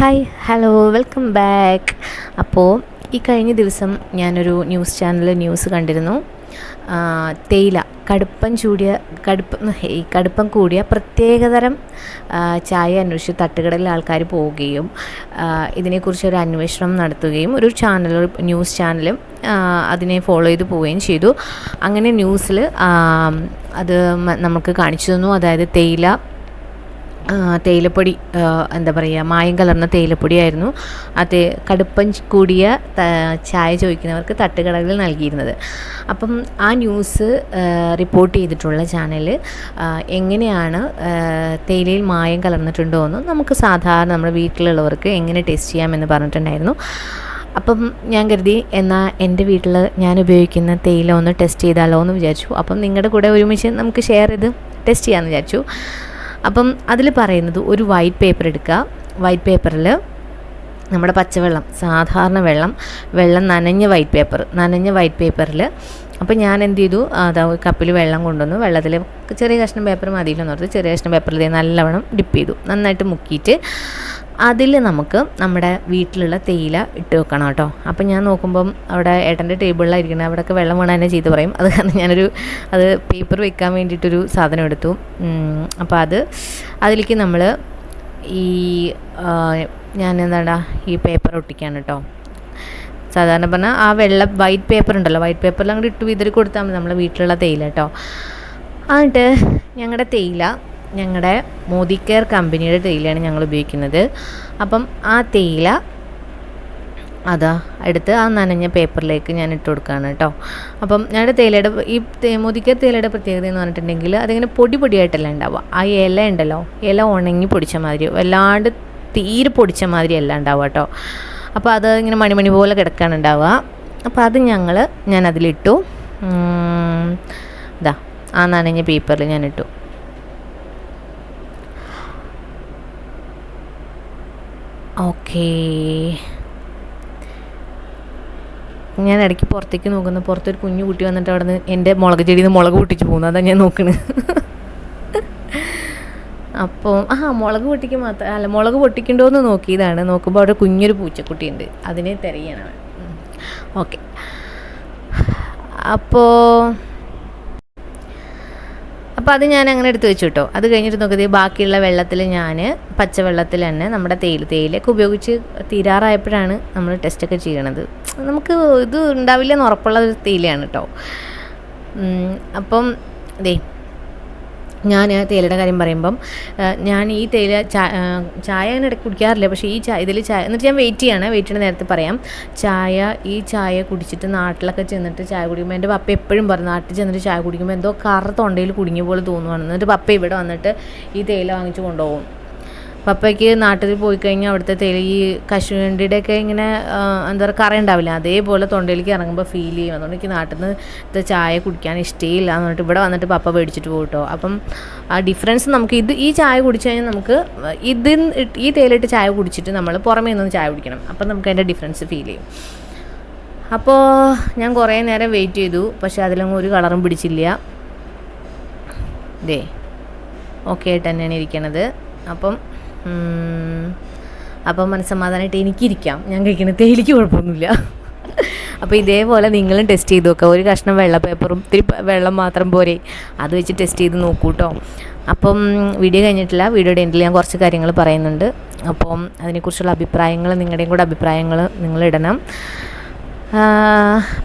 Hi hello welcome back അപ്പോൾ ഈ കഴിഞ്ഞ ദിവസം ഞാനൊരു ന്യൂസ് ചാനലിൽ ന്യൂസ് കണ്ടിരുന്നു. തേയില കടുപ്പം ചൂടിയ കടുപ്പം ഈ കടുപ്പം കൂടിയ പ്രത്യേകതരം ചായ അന്വേഷിച്ച് തട്ടുകടലിൽ ആൾക്കാർ പോവുകയും ഇതിനെക്കുറിച്ച് ഒരു അന്വേഷണം നടത്തുകയും ഒരു ചാനൽ ന്യൂസ് ചാനലും അതിനെ ഫോളോ ചെയ്ത് പോവുകയും ചെയ്തു. അങ്ങനെ ന്യൂസിൽ അത് നമുക്ക് കാണിച്ചു തന്നു. അതായത് തേയില തേയിലപ്പൊടി എന്താ പറയുക മായം കലർന്ന തേയിലപ്പൊടിയായിരുന്നു. അത് കടുപ്പം കൂടിയ ചായ ചോദിക്കുന്നവർക്ക് തട്ടുകടകളിൽ നൽകിയിരുന്നത്. അപ്പം ആ ന്യൂസ് റിപ്പോർട്ട് ചെയ്തിട്ടുള്ള ചാനൽ എങ്ങനെയാണ് തേയിലയിൽ മായം കലർന്നിട്ടുണ്ടോ എന്ന് നമുക്ക് സാധാരണ നമ്മുടെ വീട്ടിലുള്ളവർക്ക് എങ്ങനെ ടെസ്റ്റ് ചെയ്യാമെന്ന് പറഞ്ഞിട്ടുണ്ടായിരുന്നു. അപ്പം ഞാൻ കരുതി എന്നാൽ എന്റെ വീട്ടിൽ ഞാൻ ഉപയോഗിക്കുന്ന തേയില ഒന്ന് ടെസ്റ്റ് ചെയ്താലോ എന്ന് വിചാരിച്ചു. അപ്പം നിങ്ങളുടെ കൂടെ ഒരുമിച്ച് നമുക്ക് ഷെയർ ചെയ്ത് ടെസ്റ്റ് ചെയ്യാമെന്ന് വിചാരിച്ചു. അപ്പം അതിൽ പറയുന്നത് ഒരു വൈറ്റ് പേപ്പർ എടുക്കുക. വൈറ്റ് പേപ്പറിൽ നമ്മുടെ പച്ചവെള്ളം സാധാരണ വെള്ളം വെള്ളം നനഞ്ഞ വൈറ്റ് പേപ്പർ നനഞ്ഞ വൈറ്റ് പേപ്പറിൽ അപ്പോൾ ഞാൻ എന്ത് ചെയ്തു? അതാ കപ്പിൽ വെള്ളം കൊണ്ടുവന്നു. വെള്ളത്തിൽ ചെറിയ കഷ്ണം പേപ്പർ മതിയില്ലെന്ന് ഓർത്ത് ചെറിയ കഷ്ണം പേപ്പറിൽ നല്ലവണ്ണം ഡിപ്പ് ചെയ്തു. നന്നായിട്ട് മുക്കിയിട്ട് അതിൽ നമുക്ക് നമ്മുടെ വീട്ടിലുള്ള തേയില ഇട്ട് വെക്കണം കേട്ടോ. അപ്പം ഞാൻ നോക്കുമ്പം അവിടെ ഏട്ടന്റെ ടേബിളിലായിരിക്കണം അവിടെയൊക്കെ വെള്ളം വീണാൽ തന്നെ ചെയ്ത് പറയും. അത് കാരണം ഞാനൊരു അത് പേപ്പർ വെക്കാൻ വേണ്ടിയിട്ടൊരു സാധനം എടുത്തു. അപ്പോൾ അത് അതിലേക്ക് നമ്മൾ ഈ ഞാൻ എന്താടാ ഈ പേപ്പർ ഒട്ടിക്കാണ് കേട്ടോ. സാധാരണ പറഞ്ഞാൽ ആ വെള്ള വൈറ്റ് പേപ്പർ ഉണ്ടല്ലോ വൈറ്റ് പേപ്പറിൽ അങ്ങോട്ട് ഇട്ട് വിതറി കൊടുത്താൽ മതി നമ്മളെ വീട്ടിലുള്ള തേയില കേട്ടോ. എന്നിട്ട് ഞങ്ങളുടെ തേയില ഞങ്ങളുടെ മോദി കെയർ കമ്പനിയുടെ തേയിലയാണ് ഞങ്ങൾ ഉപയോഗിക്കുന്നത്. അപ്പം ആ തേയില അതാ എടുത്ത് ആ നനഞ്ഞ പേപ്പറിലേക്ക് ഞാൻ ഇട്ട് കൊടുക്കുകയാണ് കേട്ടോ. അപ്പം ഞങ്ങളുടെ തേയിലയുടെ ഈ തേ- മോദിക്കർ തേയിലയുടെ പ്രത്യേകത എന്ന് പറഞ്ഞിട്ടുണ്ടെങ്കിൽ അതിങ്ങനെ പൊടി പൊടിയായിട്ടല്ല ഉണ്ടാവുക. ആ ഇല ഉണ്ടല്ലോ ഇല ഉണങ്ങി പൊടിച്ച മാതിരി വല്ലാണ്ട് തീരെ പൊടിച്ച മാതിരി അല്ല ഉണ്ടാവുക കേട്ടോ. അപ്പോൾ അത് ഇങ്ങനെ മണിമണി പോലെ കിടക്കാണ് ഉണ്ടാവുക. അപ്പോൾ അത് ഞങ്ങൾ ഞാൻ അതിലിട്ടു. ഇതാ ആ നനഞ്ഞ പേപ്പറിൽ ഞാൻ ഇട്ടു. ഓക്കേ. ഞാൻ ഇടയ്ക്ക് പുറത്തേക്ക് നോക്കുന്നു. പുറത്തൊരു കുഞ്ഞു കുട്ടി വന്നിട്ട് അവിടെ നിന്ന് എന്റെ മുളക് ചെടിയിൽ നിന്ന് മുളക് പൊട്ടിച്ച് പോകുന്നു. അതാണ് ഞാൻ നോക്കണത് അപ്പോൾ ആ മുളക് പൊട്ടിക്ക് മാത്രം അല്ല മുളക് പൊട്ടിക്കണ്ടോ എന്ന് നോക്കിയതാണ്. നോക്കുമ്പോൾ അവിടെ കുഞ്ഞൊരു പൂച്ചക്കുട്ടിയുണ്ട്. അതിനെ തിരയണം ഓക്കെ. അപ്പോൾ അപ്പോൾ അത് ഞാൻ അങ്ങനെ എടുത്ത് വെച്ചു കേട്ടോ അത് കഴിഞ്ഞിട്ട് നോക്കിയത് ബാക്കിയുള്ള വെള്ളത്തിൽ ഞാൻ പച്ചവെള്ളത്തിൽ തന്നെ നമ്മുടെ തേയില തേയിലൊക്കെ ഉപയോഗിച്ച് തീരാറായപ്പോഴാണ് നമ്മൾ ടെസ്റ്റൊക്കെ ചെയ്യണത്. നമുക്ക് ഇത് ഉണ്ടാവില്ല എന്ന് ഉറപ്പുള്ള ഒരു തേയിലയാണ് കേട്ടോ അപ്പം ദേ ഞാൻ തേയിലയുടെ കാര്യം പറയുമ്പം ഞാൻ ഈ തേയില ചായ അങ്ങനെ ഇടയ്ക്ക് കുടിക്കാറില്ല. പക്ഷേ ഈ ചായ ഇതിൽ ചായ എന്നിട്ട് ഞാൻ വെയിറ്റ് ചെയ്യാണ്. വെയിറ്റ് ചെയ്യുന്ന നേരത്തെ പറയാം ചായ ഈ ചായ കുടിച്ചിട്ട് നാട്ടിലൊക്കെ ചെന്നിട്ട് ചായ കുടിക്കുമ്പോൾ എന്റെ പപ്പ എപ്പോഴും പറയും നാട്ടിൽ ചെന്നിട്ട് ചായ കുടിക്കുമ്പോൾ എന്തോ കറ തൊണ്ടയിൽ കുടുങ്ങിയ പോലെ തോന്നുവാണ് എന്നിട്ട് പപ്പ ഇവിടെ വന്നിട്ട് ഈ തേയില വാങ്ങിച്ച് കൊണ്ടുപോകും. പപ്പയ്ക്ക് നാട്ടിൽ പോയി കഴിഞ്ഞാൽ അവിടുത്തെ തെളി ഈ കശുവണ്ടിയുടെ ഒക്കെ ഇങ്ങനെ എന്താ പറയുക കറ ഉണ്ടാവില്ല. അതേപോലെ തൊണ്ടയിലേക്ക് ഇറങ്ങുമ്പോൾ ഫീൽ ചെയ്യും. അതുകൊണ്ട് എനിക്ക് നാട്ടിൽ നിന്ന് ചായ കുടിക്കാൻ ഇഷ്ടമില്ല എന്ന് പറഞ്ഞിട്ട് ഇവിടെ വന്നിട്ട് പപ്പ മേടിച്ചിട്ട് പോകും അപ്പം ആ ഡിഫറൻസ് നമുക്ക് ഇത് ഈ ചായ കുടിച്ചു കഴിഞ്ഞാൽ നമുക്ക് ഇത് ഈ തേയിലിട്ട് ചായ കുടിച്ചിട്ട് നമ്മൾ പുറമേ നിന്ന് ചായ കുടിക്കണം. അപ്പം നമുക്ക് അതിന്റെ ഡിഫറൻസ് ഫീൽ ചെയ്യും. അപ്പോൾ ഞാൻ കുറേ നേരം വെയിറ്റ് ചെയ്തു. പക്ഷേ അതിലൊന്നും ഒരു കളറും പിടിച്ചില്ല. ദേ ഓക്കെ ആയിട്ട് തന്നെയാണ് ഇരിക്കണത്. അപ്പം ഉം, അപ്പം മനസ്സമാധാനമായിട്ട് എനിക്കിരിക്കാം. ഞാൻ കഴിക്കുന്ന തേലിക്ക് കുഴപ്പമൊന്നുമില്ല. അപ്പോൾ ഇതേപോലെ നിങ്ങളും ടെസ്റ്റ് ചെയ്ത് നോക്കുക ഒരു കഷ്ണം വെള്ള പേപ്പറും ഇത്തിരി വെള്ളം മാത്രം പോരെ. അത് വെച്ച് ടെസ്റ്റ് ചെയ്ത് നോക്കൂ കേട്ടോ അപ്പം വീഡിയോ കഴിഞ്ഞിട്ടില്ല. വീഡിയോയുടെ എൻഡിൽ ഞാൻ കുറച്ച് കാര്യങ്ങൾ പറയുന്നുണ്ട്. അപ്പം അതിനെക്കുറിച്ചുള്ള അഭിപ്രായങ്ങൾ നിങ്ങളുടെയും കൂടെ അഭിപ്രായങ്ങൾ നിങ്ങൾ ഇടണം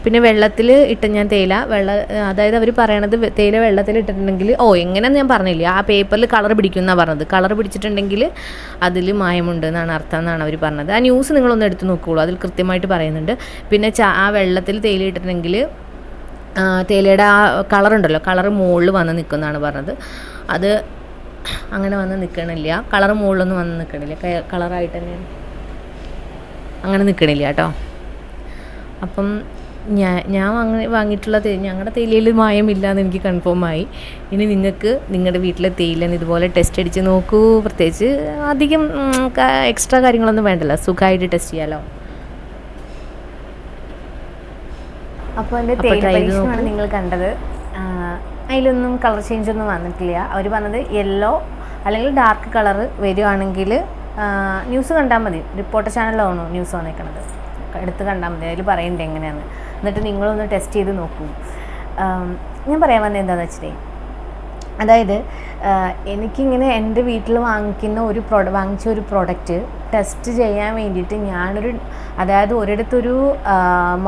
പിന്നെ വെള്ളത്തിൽ ഇട്ട ഞാൻ തേയില വെള്ള അതായത് അവർ പറയണത് തേയില വെള്ളത്തിൽ ഇട്ടിട്ടുണ്ടെങ്കിൽ ഓ എങ്ങനെയെന്ന് ഞാൻ പറഞ്ഞില്ല ആ പേപ്പറിൽ കളർ പിടിക്കും എന്നാണ് പറഞ്ഞത്. കളർ പിടിച്ചിട്ടുണ്ടെങ്കിൽ അതിൽ മായമുണ്ട് എന്നാണ് അർത്ഥം എന്നാണ് അവർ പറഞ്ഞത്. ആ ന്യൂസ് നിങ്ങളൊന്ന് എടുത്ത് നോക്കുകയുള്ളൂ അതിൽ കൃത്യമായിട്ട് പറയുന്നുണ്ട്. പിന്നെ ആ വെള്ളത്തിൽ തേയില ഇട്ടിട്ടുണ്ടെങ്കിൽ തേയിലയുടെ ആ കളറുണ്ടല്ലോ കളർ മുകളിൽ വന്ന് നിൽക്കുന്നതാണ് പറഞ്ഞത്. അത് അങ്ങനെ വന്ന് നിൽക്കണില്ല കളർ മുകളിലൊന്നും വന്ന് നിൽക്കണില്ല കളറായിട്ട് തന്നെ അങ്ങനെ നിൽക്കണില്ല കേട്ടോ. അപ്പം ഞാൻ ഞാൻ വാങ്ങി വാങ്ങിയിട്ടുള്ള തേ ഞങ്ങളുടെ തേയിലയിൽ മായമില്ല എന്ന് എനിക്ക് കൺഫേം ആയി. ഇനി നിങ്ങൾക്ക് നിങ്ങളുടെ വീട്ടിലെ തേയിലെന്ന് ഇതുപോലെ ടെസ്റ്റ് അടിച്ച് നോക്കൂ. പ്രത്യേകിച്ച് അധികം എക്സ്ട്രാ കാര്യങ്ങളൊന്നും വേണ്ടല്ലോ. സുഖമായിട്ട് ടെസ്റ്റ് ചെയ്യാലോ. അപ്പോൾ എന്റെ തേയിലാണ് തേയില പരീക്ഷണമാണ് നിങ്ങൾ കണ്ടത്. അതിലൊന്നും കളർ ചേഞ്ച് ഒന്നും വന്നിട്ടില്ല. അവർ പറഞ്ഞത് യെല്ലോ അല്ലെങ്കിൽ ഡാർക്ക് കളർ വരുവാണെങ്കിൽ ന്യൂസ് കണ്ടാൽ മതി. റിപ്പോർട്ടർ ചാനലിലാണോ ന്യൂസ് വന്നേക്കണത്. എടുത്ത് കണ്ടാൽ മതി. അതിൽ പറയുന്നുണ്ട് എങ്ങനെയാണ് എന്നിട്ട് നിങ്ങളൊന്ന് ടെസ്റ്റ് ചെയ്ത് നോക്കൂ. ഞാൻ പറയാൻ വന്നത് എന്താണെന്ന് വെച്ചിട്ടുണ്ടെങ്കിൽ അതായത് എനിക്കിങ്ങനെ എന്റെ വീട്ടിൽ വാങ്ങിക്കുന്ന ഒരു പ്രൊഡ വാങ്ങിച്ച ഒരു പ്രൊഡക്റ്റ് ടെസ്റ്റ് ചെയ്യാൻ വേണ്ടിയിട്ട് ഞാനൊരു അതായത് ഒരിടത്തൊരു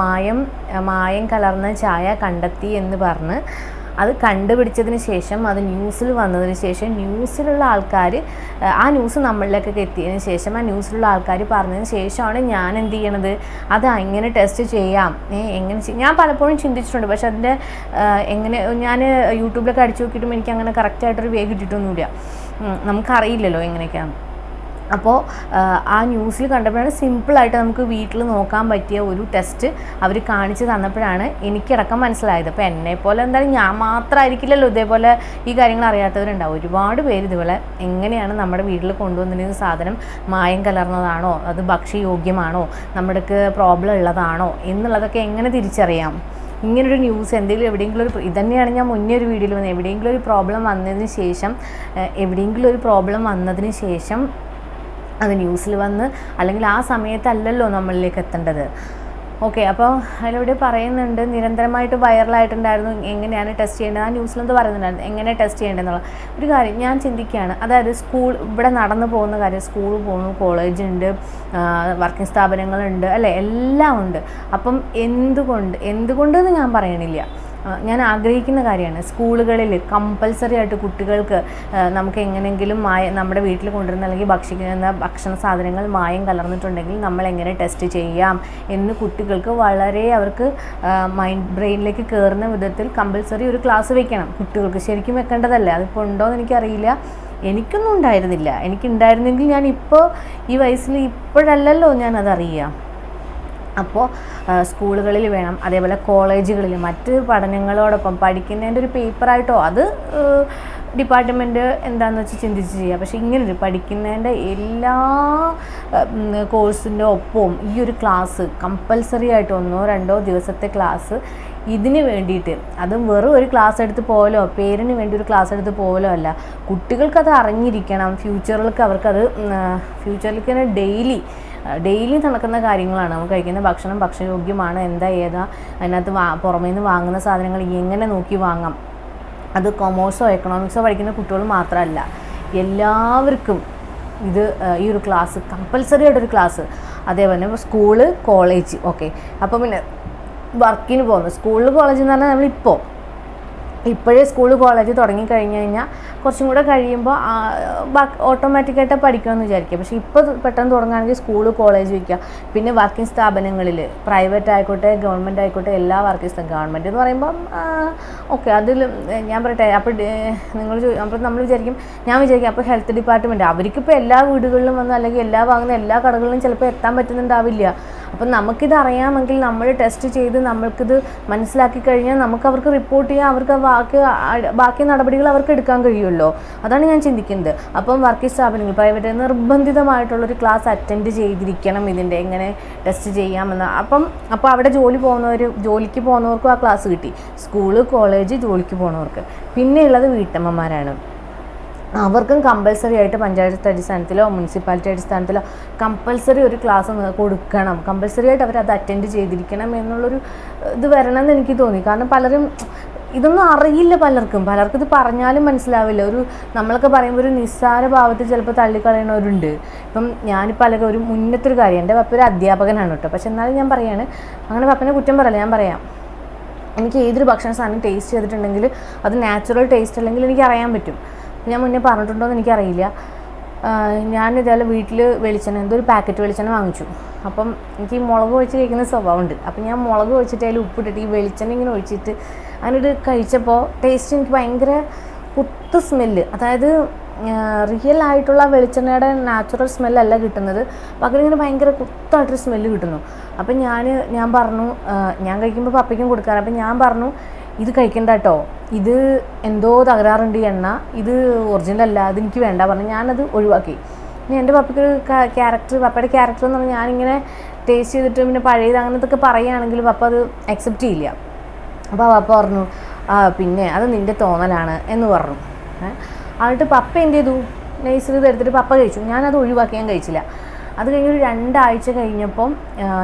മായം മായം കലർന്ന ചായ കണ്ടെത്തി എന്ന് പറഞ്ഞ് അത് കണ്ടുപിടിച്ചതിന് ശേഷം അത് ന്യൂസിൽ വന്നതിന് ശേഷം ന്യൂസിലുള്ള ആൾക്കാർ ആ ന്യൂസ് നമ്മളിലേക്കൊക്കെ എത്തിയതിന് ശേഷം ആ ന്യൂസിലുള്ള ആൾക്കാർ പറഞ്ഞതിന് ശേഷമാണ് ഞാൻ എന്ത് ചെയ്യണത്? അത് എങ്ങനെ ടെസ്റ്റ് ചെയ്യാം? എങ്ങനെ ഞാൻ പലപ്പോഴും ചിന്തിച്ചിട്ടുണ്ട്. പക്ഷെ അതിന്റെ എങ്ങനെ ഞാൻ യൂട്യൂബിലൊക്കെ അടിച്ചു നോക്കിയിട്ടും എനിക്ക് അങ്ങനെ കറക്റ്റായിട്ടൊരു വേ കിട്ടിയിട്ടൊന്നുമില്ല. നമുക്കറിയില്ലല്ലോ എങ്ങനെയൊക്കെയാണ് അപ്പോൾ ആ ന്യൂസിൽ കണ്ടപ്പോഴാണ് സിമ്പിളായിട്ട് നമുക്ക് വീട്ടിൽ നോക്കാൻ പറ്റിയ ഒരു ടെസ്റ്റ് അവർ കാണിച്ചു തന്നപ്പോഴാണ് എനിക്കടക്കം മനസ്സിലായത്. അപ്പോൾ എന്നെ പോലെ എന്തായാലും ഞാൻ മാത്രമായിരിക്കില്ലല്ലോ ഇതേപോലെ ഈ കാര്യങ്ങൾ അറിയാത്തവരുണ്ടാവും ഒരുപാട് പേര് ഇതുപോലെ എങ്ങനെയാണ് നമ്മുടെ വീട്ടിൽ കൊണ്ടുവന്നിരുന്ന സാധനം മായം കലർന്നതാണോ? അത് ഭക്ഷ്യയോഗ്യമാണോ? നമ്മുടെക്ക് പ്രോബ്ലം ഉള്ളതാണോ? എന്നുള്ളതൊക്കെ എങ്ങനെ തിരിച്ചറിയാം? ഇങ്ങനൊരു ന്യൂസ് എന്തെങ്കിലും എവിടെയെങ്കിലും ഒരു ഇതന്നെയാണ് ഞാൻ മുന്നേ ഒരു വീഡിയോയിൽ വന്നത്. എവിടെയെങ്കിലും ഒരു പ്രോബ്ലം വന്നതിന് ശേഷം എവിടെയെങ്കിലും ഒരു പ്രോബ്ലം വന്നതിന് ശേഷം അത് ന്യൂസിൽ വന്ന് അല്ലെങ്കിൽ ആ സമയത്തല്ലല്ലോ നമ്മളിലേക്ക് എത്തേണ്ടത്. ഓക്കെ അപ്പോൾ അതിലൂടെ പറയുന്നുണ്ട് നിരന്തരമായിട്ട് വൈറലായിട്ടുണ്ടായിരുന്നു എങ്ങനെയാണ് ടെസ്റ്റ് ചെയ്യേണ്ടത്? ആ ന്യൂസിലെന്ത് പറയുന്നുണ്ടായിരുന്നു എങ്ങനെ ടെസ്റ്റ് ചെയ്യേണ്ടതെന്നുള്ള. ഒരു കാര്യം ഞാൻ ചിന്തിക്കുകയാണ് അതായത് സ്കൂൾ ഇവിടെ നടന്നു പോകുന്ന കാര്യം സ്കൂൾ പോകുന്നു കോളേജ് ഉണ്ട് വർക്കിംഗ് സ്ഥാപനങ്ങളുണ്ട് അല്ലേ? എല്ലാം ഉണ്ട്. അപ്പം എന്തുകൊണ്ട് എന്തുകൊണ്ടെന്ന് ഞാൻ പറയണില്ല. ഞാൻ ആഗ്രഹിക്കുന്ന കാര്യമാണ്. സ്കൂളുകളിൽ കമ്പൽസറി ആയിട്ട് കുട്ടികൾക്ക് നമുക്ക് എങ്ങനെയെങ്കിലും മായ നമ്മുടെ വീട്ടിൽ കൊണ്ടുവരുന്ന അല്ലെങ്കിൽ ഭക്ഷിക്കുന്ന ഭക്ഷണ സാധനങ്ങൾ മായം കലർന്നിട്ടുണ്ടെങ്കിൽ നമ്മൾ എങ്ങനെ ടെസ്റ്റ് ചെയ്യാം എന്ന് കുട്ടികൾക്ക് വളരെ അവർക്ക് മൈൻഡ് ബ്രെയിനിലേക്ക് കയറുന്ന വിധത്തിൽ കമ്പൽസറി ഒരു ക്ലാസ് വെക്കണം. കുട്ടികൾക്ക് ശരിക്കും വെക്കേണ്ടതല്ലേ? അതിപ്പോൾ ഉണ്ടോ എന്ന് എനിക്കറിയില്ല. എനിക്കൊന്നും ഉണ്ടായിരുന്നില്ല. എനിക്കുണ്ടായിരുന്നെങ്കിൽ ഞാൻ ഇപ്പോൾ ഈ വയസ്സിൽ ഇപ്പോഴല്ലല്ലോ ഞാൻ അതറിയാം അപ്പോൾ സ്കൂളുകളിൽ വേണം. അതേപോലെ കോളേജുകളിൽ മറ്റ് പഠനങ്ങളോടൊപ്പം പഠിക്കുന്നതിന്റെ ഒരു പേപ്പറായിട്ടോ അത് ഡിപ്പാർട്ട്മെന്റ് എന്താണെന്ന് വെച്ച് ചിന്തിച്ച് ചെയ്യുക. പക്ഷേ ഇങ്ങനൊരു പഠിക്കുന്നതിന്റെ എല്ലാ കോഴ്സിന്റെ ഒപ്പവും ഈ ഒരു ക്ലാസ് കമ്പൽസറി ആയിട്ട് ഒന്നോ രണ്ടോ ദിവസത്തെ ക്ലാസ് ഇതിന് വേണ്ടിയിട്ട് അതും വെറും ഒരു ക്ലാസ് എടുത്ത് പോകലോ പേരിന് വേണ്ടി ഒരു ക്ലാസ് എടുത്ത് പോകലോ അല്ല. കുട്ടികൾക്കത് അറിഞ്ഞിരിക്കണം. ഫ്യൂച്ചറിലേക്ക് അവർക്കത് ഫ്യൂച്ചറിലേക്ക് തന്നെ ഡെയിലി ഡെയിലി നടക്കുന്ന കാര്യങ്ങളാണ്. നമുക്ക് കഴിക്കുന്ന ഭക്ഷണം ഭക്ഷ്യയോഗ്യമാണ്. എന്താ ഏതാ? അതിനകത്ത് വാ പുറമേ നിന്ന് വാങ്ങുന്ന സാധനങ്ങൾ എങ്ങനെ നോക്കി വാങ്ങാം? അത് കൊമേഴ്സോ എക്കണോമിക്സോ പഠിക്കുന്ന കുട്ടികൾ മാത്രമല്ല എല്ലാവർക്കും ഇത് ഈ ഒരു ക്ലാസ് കമ്പൽസറി ആയിട്ടൊരു ക്ലാസ് അതേപോലെ സ്കൂൾ കോളേജ് ഓക്കെ അപ്പോൾ പിന്നെ വർക്കിന് പോകുന്നു. സ്കൂളിൽ കോളേജ് എന്ന് പറഞ്ഞാൽ നമ്മളിപ്പോൾ ഇപ്പോഴേ സ്കൂൾ കോളേജ് തുടങ്ങിക്കഴിഞ്ഞ് കഴിഞ്ഞാൽ കുറച്ചും കൂടെ കഴിയുമ്പോൾ ഓട്ടോമാറ്റിക്കായിട്ട് പഠിക്കുമെന്ന് വിചാരിക്കുക. പക്ഷേ ഇപ്പോൾ പെട്ടെന്ന് തുടങ്ങുകയാണെങ്കിൽ സ്കൂൾ കോളേജ് വയ്ക്കുക. പിന്നെ വർക്കിംഗ് സ്ഥാപനങ്ങളിൽ പ്രൈവറ്റ് ആയിക്കോട്ടെ ഗവൺമെന്റ് ആയിക്കോട്ടെ എല്ലാ വർക്കിംഗ് സ്ഥാപനം ഗവൺമെന്റ് എന്ന് പറയുമ്പോൾ ഓക്കെ അതിൽ ഞാൻ പറയട്ടെ അപ്പോൾ നിങ്ങൾ അപ്പോൾ നമ്മൾ വിചാരിക്കും ഞാൻ വിചാരിക്കും അപ്പോൾ ഹെൽത്ത് ഡിപ്പാർട്ട്മെന്റ് അവർക്കിപ്പോൾ എല്ലാ വീടുകളിലും വന്ന് അല്ലെങ്കിൽ എല്ലാ വാങ്ങുന്ന എല്ലാ കടകളിലും ചിലപ്പോൾ എത്താൻ പറ്റുന്നുണ്ടാവില്ല. അപ്പം നമുക്കിത് അറിയാമെങ്കിൽ നമ്മൾ ടെസ്റ്റ് ചെയ്ത് നമ്മൾക്കിത് മനസ്സിലാക്കി കഴിഞ്ഞാൽ നമുക്ക് അവർക്ക് റിപ്പോർട്ട് ചെയ്യാൻ അവർക്ക് ബാക്കി ബാക്കി നടപടികൾ അവർക്ക് എടുക്കാൻ കഴിയുമല്ലോ. അതാണ് ഞാൻ ചിന്തിക്കുന്നത്. അപ്പം വർക്കിംഗ് സ്ഥാപനങ്ങൾ പ്രൈവറ്റ് നിർബന്ധിതമായിട്ടുള്ളൊരു ക്ലാസ് അറ്റൻഡ് ചെയ്തിരിക്കണം ഇതിന്റെ എങ്ങനെ ടെസ്റ്റ് ചെയ്യാമെന്ന്. അപ്പം അപ്പോൾ അവിടെ ജോലി പോകുന്നവർ ജോലിക്ക് പോകുന്നവർക്കും ആ ക്ലാസ് കിട്ടി. സ്കൂൾ കോളേജ് ജോലിക്ക് പോകുന്നവർക്ക് പിന്നെയുള്ളത് വീട്ടമ്മമാരാണ്. അവർക്കും കമ്പൽസറി ആയിട്ട് പഞ്ചായത്ത് അടിസ്ഥാനത്തിലോ മുനിസിപ്പാലിറ്റി അടിസ്ഥാനത്തിലോ കമ്പൽസറി ഒരു ക്ലാസ് കൊടുക്കണം. കമ്പൽസറി ആയിട്ട് അവർ അത് അറ്റൻഡ് ചെയ്തിരിക്കണം എന്നുള്ളൊരു ഇത് വരണം എന്ന് എനിക്ക് തോന്നി. കാരണം പലരും ഇതൊന്നും അറിയില്ല പലർക്കും. പലർക്കും ഇത് പറഞ്ഞാലും മനസ്സിലാവില്ല. ഒരു നമ്മളൊക്കെ പറയുമ്പോൾ ഒരു നിസ്സാര ഭാവത്തിൽ ചിലപ്പോൾ തള്ളിക്കളയണവരുണ്ട്. ഇപ്പം ഞാനിപ്പോൾ അല്ലെങ്കിൽ ഒരു മുന്നത്തൊരു കാര്യം. എന്റെ പപ്പ ഒരു അധ്യാപകനാണ് കേട്ടോ. പക്ഷെ എന്നാലും ഞാൻ പറയാണ് അങ്ങനെ പപ്പനെ കുറ്റം പറയല്ല. ഞാൻ പറയാം. എനിക്ക് ഏതൊരു ഭക്ഷണ സാധനം ടേസ്റ്റ് ചെയ്തിട്ടുണ്ടെങ്കിൽ അത് നാച്ചുറൽ ടേസ്റ്റ് അല്ലെങ്കിൽ എനിക്ക് അറിയാൻ പറ്റും. ഞാൻ മുന്നേ പറഞ്ഞിട്ടുണ്ടോ എന്ന് എനിക്കറിയില്ല. ഞാൻ ഇതേപോലെ വീട്ടിൽ വെളിച്ചെണ്ണ എന്തോ ഒരു പാക്കറ്റ് വെളിച്ചെണ്ണ വാങ്ങിച്ചു. അപ്പം എനിക്ക് ഈ മുളക് ഒഴിച്ച് കഴിക്കുന്ന സ്വഭാവമുണ്ട്. അപ്പം ഞാൻ മുളക് ഒഴിച്ചിട്ട് അതിൽ ഉപ്പിട്ടിട്ട് ഈ വെളിച്ചെണ്ണ ഇങ്ങനെ ഒഴിച്ചിട്ട് അതിനൊരു കഴിച്ചപ്പോൾ ടേസ്റ്റ് എനിക്ക് ഭയങ്കര കുത്ത് സ്മെല്ല് അതായത് റിയൽ ആയിട്ടുള്ള വെളിച്ചെണ്ണയുടെ നാച്ചുറൽ സ്മെല്ലല്ല കിട്ടുന്നത്. പകരം ഇങ്ങനെ ഭയങ്കര കുത്തായിട്ടൊരു സ്മെല്ല് കിട്ടുന്നു. അപ്പം ഞാൻ ഞാൻ പറഞ്ഞു ഞാൻ കഴിക്കുമ്പോൾ പപ്പയ്ക്കും കൊടുക്കാറ്. അപ്പം ഞാൻ പറഞ്ഞു ഇത് കഴിക്കണ്ട കേട്ടോ ഇത് എന്തോ തകരാറുണ്ട് എണ്ണ. ഇത് ഒറിജിനൽ അല്ല. അത് എനിക്ക് വേണ്ട പറഞ്ഞു ഞാനത് ഒഴിവാക്കി. പിന്നെ എന്റെ പപ്പയ്ക്ക് ക്യാരക്ടർ പപ്പയുടെ ക്യാരക്ടർ എന്ന് പറഞ്ഞാൽ ഞാനിങ്ങനെ ടേസ്റ്റ് ചെയ്തിട്ട് പിന്നെ പഴയത് അങ്ങനത്തൊക്കെ പറയുകയാണെങ്കിൽ പപ്പ അത് അക്സെപ്റ്റ് ചെയ്യില്ല. അപ്പോൾ പപ്പ പറഞ്ഞു ആ പിന്നെ അത് നിന്റെ തോന്നലാണ് എന്ന് പറഞ്ഞു? എന്നിട്ട് പപ്പ എന്ത് ചെയ്തു? ഇത് എടുത്തിട്ട് പപ്പ കഴിച്ചു. ഞാനത് ഒഴിവാക്കി ഞാൻ കഴിച്ചില്ല. അത് കഴിഞ്ഞ് ഒരു രണ്ടാഴ്ച കഴിഞ്ഞപ്പം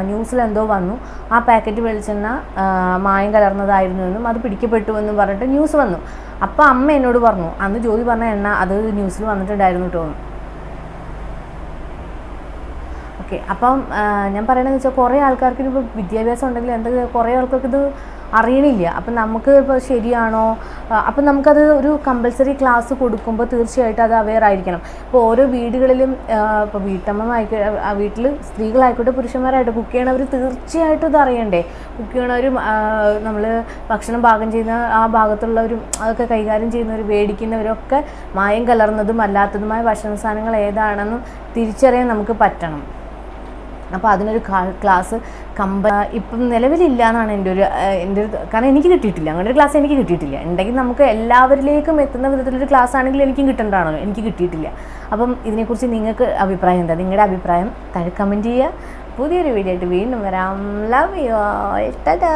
ന്യൂസിൽ എന്തോ വന്നു ആ പാക്കറ്റ് വെളിച്ചെണ്ണ മായം കലർന്നതായിരുന്നു എന്നും അത് പിടിക്കപ്പെട്ടു എന്നും പറഞ്ഞിട്ട് ന്യൂസ് വന്നു അപ്പോൾ അമ്മ എന്നോട് പറഞ്ഞു അന്ന് ജോലി പറഞ്ഞ എണ്ണ അത് ന്യൂസിൽ വന്നിട്ടുണ്ടായിരുന്നു എന്ന്. ഓക്കെ അപ്പം ഞാൻ പറയണതെന്ന് വെച്ചാൽ കുറേ ആൾക്കാർക്ക് ഇപ്പോൾ വിദ്യാഭ്യാസം ഉണ്ടെങ്കിൽ എന്താ കുറേ ആൾക്കാർക്ക് ഇത് അറിയണില്ല. അപ്പം നമുക്ക് ഇപ്പോൾ ശരിയാണോ? ആ, അപ്പം നമുക്കത് ഒരു കമ്പൽസറി ക്ലാസ് കൊടുക്കുമ്പോൾ തീർച്ചയായിട്ടും അത് അവെയർ ആയിരിക്കണം. ഇപ്പോൾ ഓരോ വീടുകളിലും ഇപ്പോൾ വീട്ടമ്മമായിക്കോ വീട്ടിൽ സ്ത്രീകളായിക്കോട്ടെ പുരുഷന്മാരായിട്ട് കുക്ക് ചെയ്യണവർ തീർച്ചയായിട്ടും ഇത് അറിയണ്ടേ. കുക്ക് ചെയ്യണവർ നമ്മൾ ഭക്ഷണം പാകം ചെയ്യുന്ന ആ ഭാഗത്തുള്ളവരും അതൊക്കെ കൈകാര്യം ചെയ്യുന്നവർ മേടിക്കുന്നവരൊക്കെ മായം കലർന്നതും അല്ലാത്തതുമായ ഭക്ഷണ സാധനങ്ങൾ ഏതാണെന്നും തിരിച്ചറിയാൻ നമുക്ക് പറ്റണം. അപ്പോൾ അതിനൊരു ക്ലാസ് കമ്പ ഇപ്പം നിലവിലില്ല എന്നാണ് എന്റെ ഒരു എന്റെ ഒരു കാരണം എനിക്ക് കിട്ടിയിട്ടില്ല. അങ്ങനെ ഒരു ക്ലാസ് എനിക്ക് കിട്ടിയിട്ടില്ല. ഉണ്ടെങ്കിൽ നമുക്ക് എല്ലാവരിലേക്കും എത്തുന്ന വിധത്തിലൊരു ക്ലാസ് ആണെങ്കിൽ എനിക്കും കിട്ടേണ്ടതാണല്ലോ എനിക്ക് കിട്ടിയിട്ടില്ല. അപ്പം ഇതിനെക്കുറിച്ച് നിങ്ങൾക്ക് അഭിപ്രായം എന്താ? നിങ്ങളുടെ അഭിപ്രായം താഴെ കമന്റ് ചെയ്യുക. പുതിയൊരു വീഡിയോ ആയിട്ട് വീണ്ടും വരാം. Love you Tata